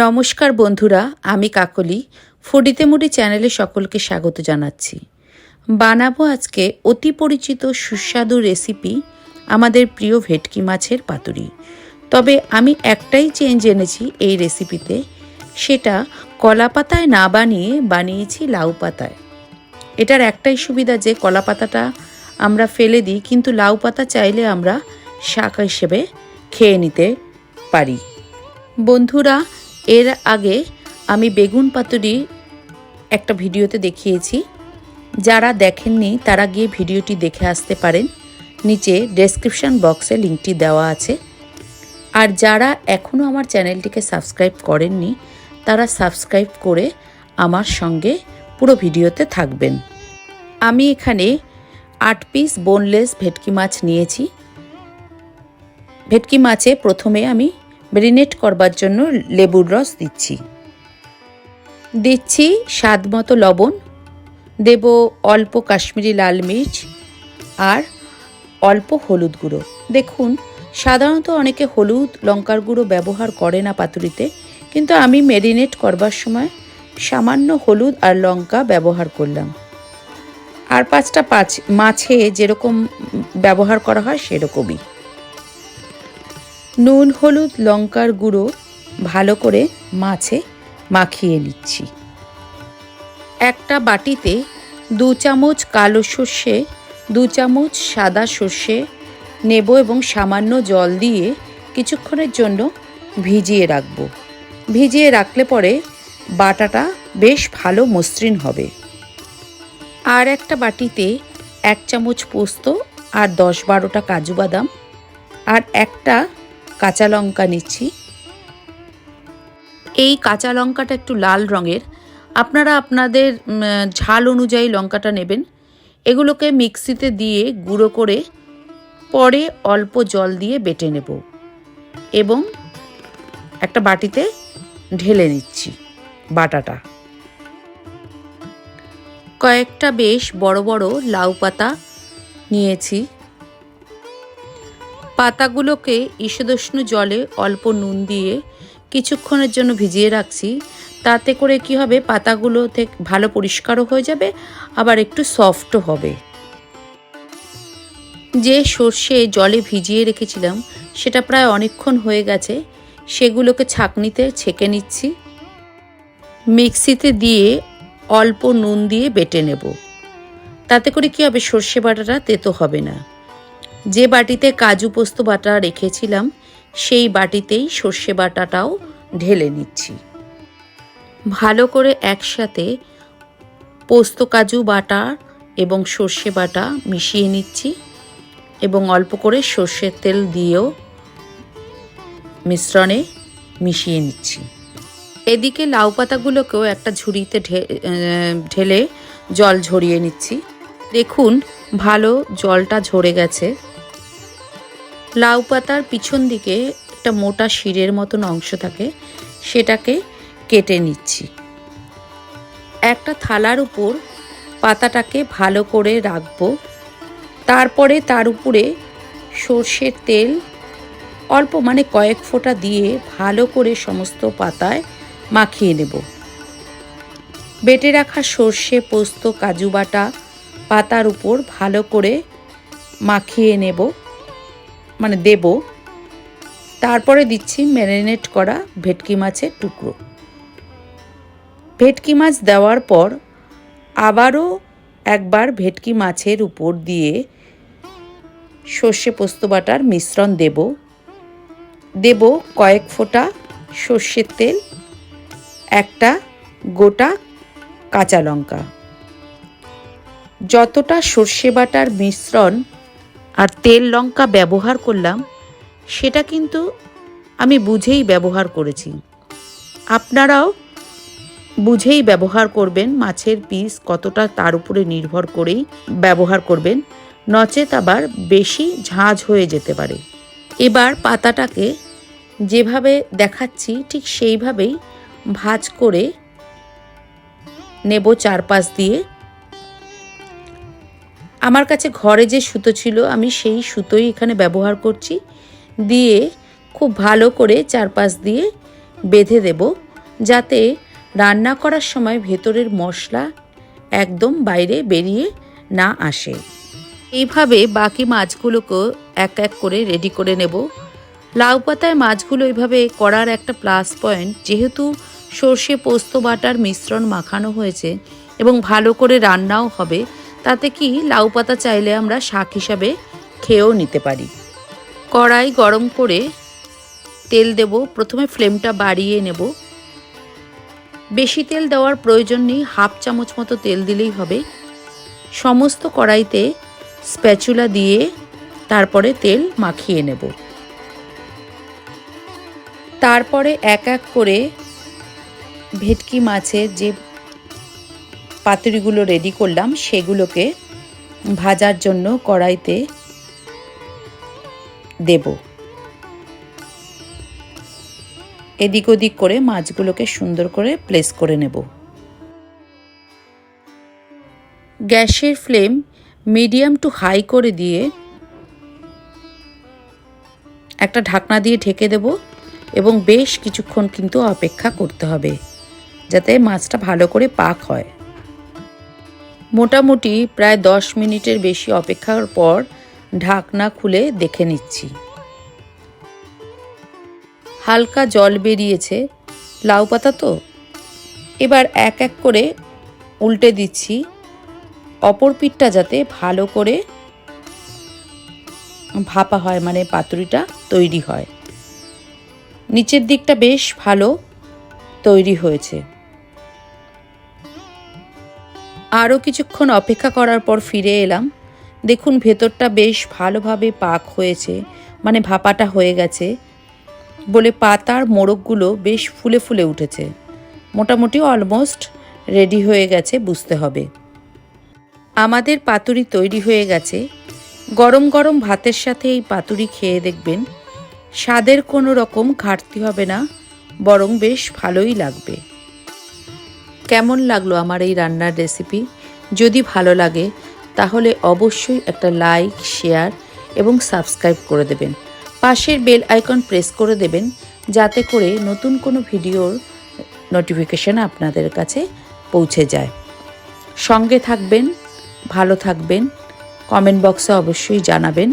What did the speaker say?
নমস্কার বন্ধুরা, আমি কাকলি। ফুডিতে মুডি চ্যানেলে সকলকে স্বাগত জানাচ্ছি। বানাবো আজকে অতি পরিচিত সুস্বাদু রেসিপি আমাদের প্রিয় ভেটকি মাছের পাতুরি। তবে আমি একটাই চেঞ্জ এনেছি এই রেসিপিতে, সেটা কলা পাতায় না বানিয়ে বানিয়েছি লাউ পাতায়। এটার একটাই সুবিধা যে কলা পাতাটা আমরা ফেলে দিই, কিন্তু লাউ পাতা চাইলে আমরা শাক হিসেবে খেয়ে নিতে পারি। বন্ধুরা এর আগে আমি বেগুন পাতুরি একটা ভিডিওতে দেখিয়েছি। যারা দেখেননি, তারা গিয়ে ভিডিওটি দেখে আসতে পারেন। নিচে ডেসক্রিপশন বক্সে লিঙ্কটি দেওয়া আছে। আর যারা এখনও আমার চ্যানেলটিকে সাবস্ক্রাইব করেননি, তারা সাবস্ক্রাইব করে আমার সঙ্গে পুরো ভিডিওতে থাকবেন। আমি এখানে আট পিস বোনলেস ভেটকি মাছ নিয়েছি। ভেটকি মাছে প্রথমে আমি মেরিনেট করবার জন্য লেবুর রস দিচ্ছি। দিচ্ছি স্বাদ মতো লবণ, দেব অল্প কাশ্মীরি লাল মির্চ আর অল্প হলুদ গুঁড়ো। দেখুন, সাধারণত অনেকে হলুদ, লঙ্কার গুঁড়ো ব্যবহার করে না পাতুরিতে কিন্তু আমি মেরিনেট করবার সময় সামান্য হলুদ আর লঙ্কা ব্যবহার করলাম। আর পাঁচটা পাঁচ, মাছে যেরকম ব্যবহার করা হয় সেরকমই। নুন, হলুদ, লঙ্কার গুঁড়ো ভালো করে মাছে মাখিয়ে নিচ্ছি। একটা বাটিতে দু চামচ কালো সর্ষে, দু চামচ সাদা সর্ষে নেব এবং সামান্য জল দিয়ে কিছুক্ষণের জন্য ভিজিয়ে রাখব। ভিজিয়ে রাখলে পরে বাটাটা বেশ ভালো মসৃণ হবে। আর একটা বাটিতে এক চামচ পোস্ত আর দশ বারোটা কাজু বাদাম আর একটা কাঁচা লঙ্কা নিচ্ছি। এই কাঁচা লঙ্কাটা একটু লাল রঙের। আপনারা আপনাদের ঝাল অনুযায়ী লঙ্কাটা নেবেন। এগুলোকে মিক্সিতে দিয়ে গুঁড়ো করে পরে অল্প জল দিয়ে বেটে নেব এবং একটা বাটিতে ঢেলে নিচ্ছি বাটাটা। কয়েকটা বেশ বড় বড় লাউ পাতা নিয়েছি। পাতাগুলোকে ঈষদুষ্ণ জলে অল্প নুন দিয়ে কিছুক্ষণের জন্য ভিজিয়ে রাখছি। তাতে করে কি হবে? পাতাগুলো থেকে ভালো পরিষ্কারও হয়ে যাবে, আবার একটু সফটও হবে। যে সর্ষে জলে ভিজিয়ে রেখেছিলাম, সেটা প্রায় অনেকক্ষণ হয়ে গেছে। সেগুলোকে ছাঁকনিতে ছেঁকে নিচ্ছি। মিক্সিতে দিয়ে অল্প নুন দিয়ে বেটে নেব। তাতে করে কি হবে? সর্ষে বাটাটা তেতো হবে না। যে বাটিতে কাজু পোস্ত বাটা রেখেছিলাম, সেই বাটিতেই সর্ষে বাটাটাও ঢেলে নিচ্ছি। ভালো করে একসাথে পোস্ত কাজু বাটা এবং সর্ষে বাটা মিশিয়ে নিচ্ছি এবং অল্প করে সর্ষের তেল দিয়েও মিশ্রণে মিশিয়ে নিচ্ছি। এদিকে লাউ পাতাগুলোকেও একটা ঝুড়িতে ঢেলে জল ঝরিয়ে নিচ্ছি। দেখুন, ভালো জলটা ঝরে গেছে। লাউ পাতার পিছন দিকে একটা মোটা শিরের মতন অংশ থাকে, সেটাকে কেটে নিচ্ছি। একটা থালার উপর পাতাটাকে ভালো করে রাখব। তারপরে তার উপরে সর্ষের তেল, অল্প মানে কয়েক ফোঁটা দিয়ে ভালো করে সমস্ত পাতায় মাখিয়ে নেব। বেটে রাখা সর্ষে, পোস্ত, কাজু বাটা পাতার উপর ভালো করে মাখিয়ে নেব। মানে দেব, তারপরে দিচ্ছি ম্যারিনেট করা ভেটকি মাছের টুকরো। ভেটকি মাছ দেওয়ার পর আবারও একবার ভেটকি মাছের উপর দিয়ে সর্ষে পোস্ত বাটার মিশ্রণ দেব। দেব কয়েক ফোঁটা সর্ষের তেল, একটা গোটা কাঁচা লঙ্কা। যতটা সর্ষে বাটার মিশ্রণ আর তেল লঙ্কা ব্যবহার করলাম, সেটা কিন্তু আমি বুঝেই ব্যবহার করেছি। আপনারাও বুঝেই ব্যবহার করবেন, মাছের পিস কতটা তার উপরে নির্ভর করেই ব্যবহার করবেন, নচেত আবার বেশি ঝাঁঝ হয়ে যেতে পারে। এবার পাতাটাকে যেভাবে দেখাচ্ছি, ঠিক সেইভাবেই ভাজ করে নেব চারপাশ দিয়ে। আমার কাছে ঘরে যে সুতো ছিল, আমি সেই সুতোই এখানে ব্যবহার করছি। দিয়ে খুব ভালো করে চারপাশ দিয়ে বেঁধে দেব, যাতে রান্না করার সময় ভেতরের মশলা একদম বাইরে বেরিয়ে না আসে। এইভাবে বাকি মাছগুলোকেও এক এক করে রেডি করে নেব। লাউ পাতায় মাছগুলো এইভাবে করার একটা প্লাস পয়েন্ট, যেহেতু সর্ষে পোস্ত বাটার মিশ্রণ মাখানো হয়েছে এবং ভালো করে রান্নাও হবে তাতে কি লাউ পাতা চাইলে আমরা শাক হিসাবে খেয়েও নিতে পারি। কড়াই গরম করে তেল দেব, প্রথমে ফ্লেমটা বাড়িয়ে নেব। বেশি তেল দেওয়ার প্রয়োজন নেই, হাফ চামচ মতো তেল দিলেই হবে। সমস্ত কড়াইতে স্প্যাচুলা দিয়ে তারপরে তেল মাখিয়ে নেব। তারপরে এক এক করে ভেটকি মাছের যে পাতুরিগুলো রেডি করলাম, সেগুলোকে ভাজার জন্য কড়াইতে দেব। এদিক ওদিক করে মাছগুলোকে সুন্দর করে প্লেস করে নেব। গ্যাসের ফ্লেম মিডিয়াম টু হাই করে দিয়ে একটা ঢাকনা দিয়ে ঢেকে দেব এবং বেশ কিছুক্ষণ কিন্তু অপেক্ষা করতে হবে, যাতে মাছটা ভালো করে পাক হয়। মোটামুটি প্রায় দশ মিনিটের বেশি অপেক্ষার পর ঢাকনা খুলে দেখে নিচ্ছি। হালকা জল বেরিয়েছে। লাউ পাতা তো? এবার এক এক করে উল্টে দিচ্ছি। অপর পিঠটা যাতে ভালো করে ভাপা হয় মানে পাতুরিটা তৈরি হয়। নিচের দিকটা বেশ ভালো তৈরি হয়েছে। আরও কিছুক্ষণ অপেক্ষা করার পর ফিরে এলাম। দেখুন, ভেতরটা বেশ ভালোভাবে পাক হয়েছে মানে ভাপাটা হয়ে গেছে বলে পাতার মোড়কগুলো বেশ ফুলে ফুলে উঠেছে। মোটামুটি অলমোস্ট রেডি হয়ে গেছে বুঝতে হবে। আমাদের পাতুরি তৈরি হয়ে গেছে। গরম গরম ভাতের সাথে এই পাতুরি খেয়ে দেখবেন, স্বাদের কোনো রকম ঘাটতি হবে না, বরং বেশ ভালোই লাগবে। কেমন লাগল আমার এই রান্নার রেসিপি যদি ভালো লাগে, তাহলে অবশ্যই একটা লাইক শেয়ার এবং সাবস্ক্রাইব করে দেবেন। পাশের বেল আইকন প্রেস করে দেবেন, যাতে করে নতুন কোনো ভিডিওর নোটিফিকেশান আপনাদের কাছে পৌঁছে যায়। সঙ্গে থাকবেন, ভালো থাকবেন কমেন্ট বক্সে অবশ্যই জানাবেন।